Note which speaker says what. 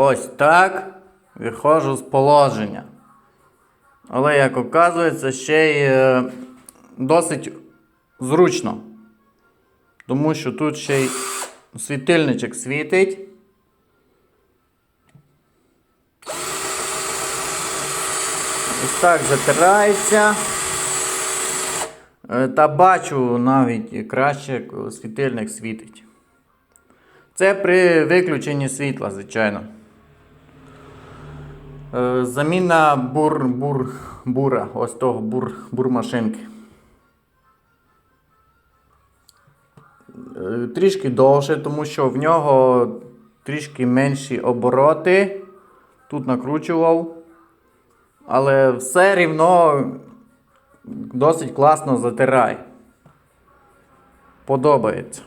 Speaker 1: Ось так виходжу з положення. Але, як оказується, ще й е, досить зручно. Тому що тут ще й світильничок світить. Ось так затирається. Е, Та бачу навіть краще, коли світильник світить. Це при виключенні світла, звичайно. Е, Заміна бур, бур, бура, ось того бур, бурмашинки. Е, Трішки довше, тому що в нього трішки менші обороти. Тут накручував. Але все рівно досить класно затирає. Подобається.